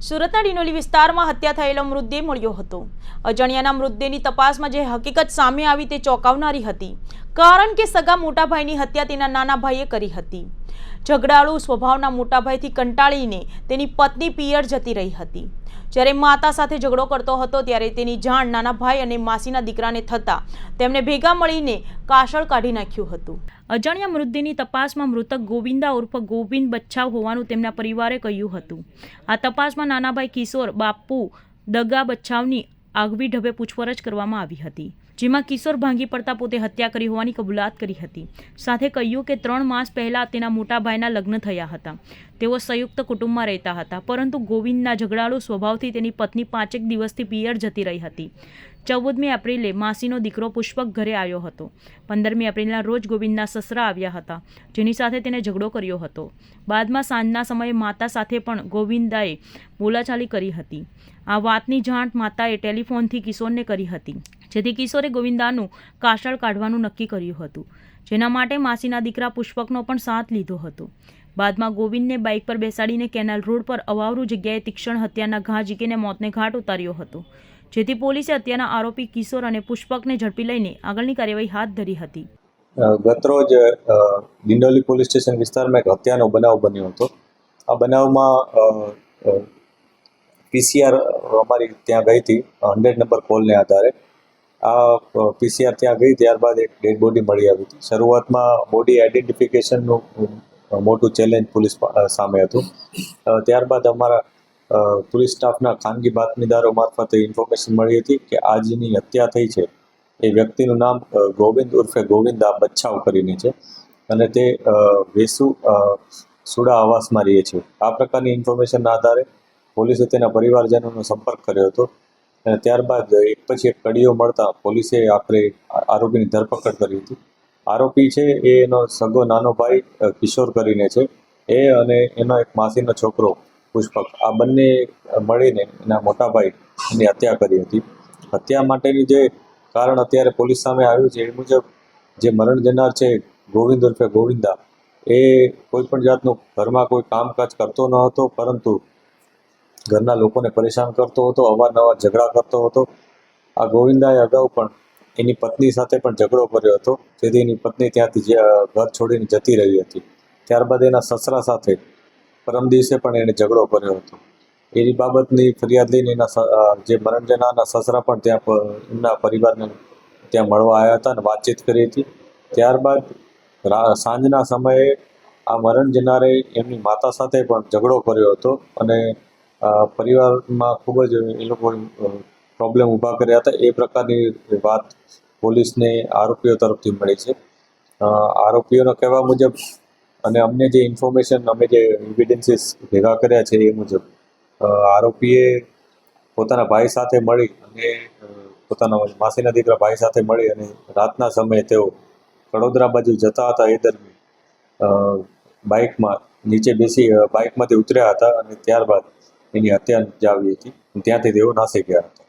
સુરતના ડિનોલી વિસ્તારમાં હત્યા થયેલો મૃતદેહ મળ્યો હતો. અજાણ્યાના મૃતદેહની તપાસમાં જે હકીકત સામે આવી તે ચોંકાવનારી હતી. કારણ કે સગા મોટા ભાઈની હત્યા તેના નાના ભાઈએ કરી હતી. ઝઘડાળુ સ્વભાવના મોટાભાઈથી કંટાળીને તેની પત્ની પિયર જતી રહી હતી. જ્યારે માતા સાથે ઝઘડો કરતો હતો ત્યારે તેની જાણ નાના ભાઈ અને માસીના દીકરાને થતાં તેમને ભેગા મળીને કાશળ કાઢી નાખ્યું હતું. અજાણ્યા મૃતદેહની તપાસમાં મૃતક ગોવિંદા ઉર્ફ ગોવિંદ બચ્છાવ હોવાનું તેમના પરિવારે કહ્યું હતું. આ તપાસમાં નાનાભાઈ કિશોર, બાપુ, દગા બચ્છાવની આગવી ઢબે પૂછપરછ કરવામાં આવી હતી. જેમાં કિશોર ભાંગી પડતા પોતે હત્યા કરી હોવાની કબૂલાત કરી હતી. સાથે કહ્યું કે ત્રણ માસ પહેલા તેના મોટા ભાઈના લગ્ન થયા હતા. તેઓ સંયુક્ત કુટુંબમાં રહેતા હતા, પરંતુ ગોવિંદના ઝઘડાળુ સ્વભાવથી તેની પત્ની પાંચેક દિવસથી પિયર જતી રહી હતી. ચૌદમી એપ્રિલે માસીનો દીકરો પુષ્પક ઘરે આવ્યો હતો. પંદરમી એપ્રિલના રોજ ગોવિંદના સસરા આવ્યા હતા, જેની સાથે તેને ઝઘડો કર્યો હતો. બાદમાં સાંજના સમયે માતા સાથે પણ ગોવિંદાએ બોલાચાલી કરી હતી. આ વાતની જાણ માતાએ ટેલિફોનથી કિશોરને કરી હતી. જેથી કિશોરે ગોવિંદાનું કાશળ કાઢવાનું નક્કી કર્યું હતું. જેના માટે માસીના દીકરા પુષ્પકનો પણ સાથ લીધો હતો. બાદમાં ગોવિંદને બાઇક પર બેસાડીને કેનાલ રોડ પર અવાવરૂ જગ્યાએ તીક્ષણ હત્યાના ઘા ઝીકીને મોતને ઘાટ ઉતાર્યો હતો. જેથી પોલીસે હત્યાના આરોપી કિશોર અને પુષ્પકને ઝડપી લઈને આગળની કાર્યવાહી હાથ ધરી હતી. ગતરોજ દિંડોલી પોલીસ સ્ટેશન વિસ્તારમાં એક હત્યાનો બનાવ બન્યો હતો. આ બનાવમાં પીસીઆર અમારી ત્યાં ગઈ હતી હંડ્રેડ નંબર કોલને આધારે. આ પીસીઆર ત્યાં ગઈ, ત્યારબાદ એક ડેડ બોડી મળી આવી હતી. શરૂઆતમાં બોડી આઈડેન્ટિફિકેશનનું મોટું ચેલેન્જ પોલીસ સામે હતું. ત્યારબાદ અમારા પોલીસ સ્ટાફના ખાનગી બાતમીદારો મારફતે ઇન્ફોર્મેશન મળી હતી કે આ હત્યા થઈ છે. એ વ્યક્તિનું નામ ગોવિંદ ઉર્ફે ગોવિંદા બચ્છાવ કરીને છે. અને તે વેસુ સુડા આવાસમાં રહે છે. આ પ્રકારની ઇન્ફોર્મેશનના આધારે પોલીસે તેના પરિવારજનોનો સંપર્ક કર્યો હતો. અને ત્યારબાદ એક પછી એક કડીઓ મળતા પોલીસે આખરે આરોપીની ધરપકડ કરી હતી. આરોપી છે એ એનો સગો નાનો ભાઈ કિશોર કરીને છે. એ અને એનો એક માસીનો છોકરો પુષ્પક. આ બંને મળીને એના મોટા ભાઈ એની હત્યા કરી હતી. હત્યા માટેની જે કારણ અત્યારે પોલીસ સામે આવ્યું છે એ મુજબ જે મરણ જનાર છે ગોવિંદ ઉર્ફે ગોવિંદા, એ કોઈ પણ જાતનું ઘરમાં કોઈ કામકાજ કરતો ન હતો, પરંતુ ઘરના લોકોને પરેશાન કરતો હતો, અવારનવાર ઝઘડા કરતો હતો. આ ગોવિંદાએ અગાઉ પણ એની પત્ની સાથે પણ ઝઘડો કર્યો હતો. જેથી એની પત્ની ત્યાંથી ઘર છોડીને જતી રહી હતી. ત્યારબાદ એના સસરા સાથે પરમ દિવસે પણ એણે ઝઘડો કર્યો હતો. એની બાબતની ફરિયાદ લઈને એના જે મરણ જનારના સસરા પણ ત્યાં એમના પરિવારને ત્યાં મળવા આવ્યા હતા અને વાતચીત કરી હતી. ત્યારબાદ સાંજના સમયે આ મરણ જનારે એમની માતા સાથે પણ ઝઘડો કર્યો હતો અને પરિવારમાં ખૂબ જ એ લોકો પ્રોબ્લેમ ઊભા કર્યા હતા. એ પ્રકારની વાત પોલીસને આરોપીઓ તરફથી મળી છે. આરોપીઓનો કહેવા મુજબ અને અમને જે ઇન્ફોર્મેશન, અમે જે એવિડન્સીસ ભેગા કર્યા છે એ મુજબ આરોપીએ પોતાના ભાઈ સાથે મળી અને પોતાના માસીના દીકરા ભાઈ સાથે મળી અને રાતના સમયે તેઓ વડોદરા બાજુ જતા હતા એ દરમિયાન. બાઇકમાં નીચે બેસી બાઇકમાંથી ઉતર્યા હતા અને ત્યારબાદ એની હત્યા નિપજાવી હતી. ત્યાંથી તેઓ નાસી ગયા હતા.